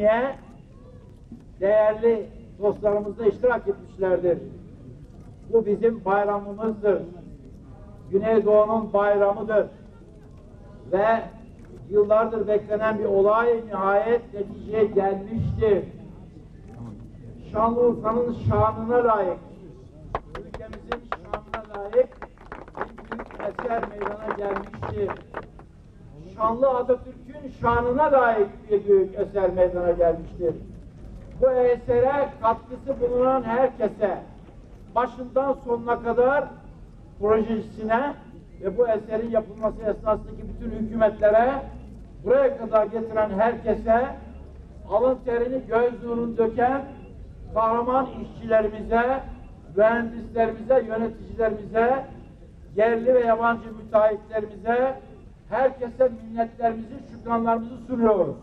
etkinliğe değerli dostlarımız da iştirak etmişlerdir. Bu bizim bayramımızdır. Güneydoğu'nun bayramıdır. Ve yıllardır beklenen bir olay nihayet neticeye gelmiştir. Şanlıurfa'nın şanına layık, ülkemizin şanına layık bir büyük eser meydana gelmiştir. Şanlı Atatürk'ün şanına layık bir büyük eser meydana gelmiştir. Bu esere katkısı bulunan herkese, başından sonuna kadar projesine ve bu eserin yapılması esnasındaki bütün hükümetlere, buraya kadar getiren herkese, alın terini göz nurunu döken kahraman işçilerimize, mühendislerimize, yöneticilerimize, yerli ve yabancı müteahhitlerimize, herkese minnetlerimizi, şükranlarımızı sunuyoruz.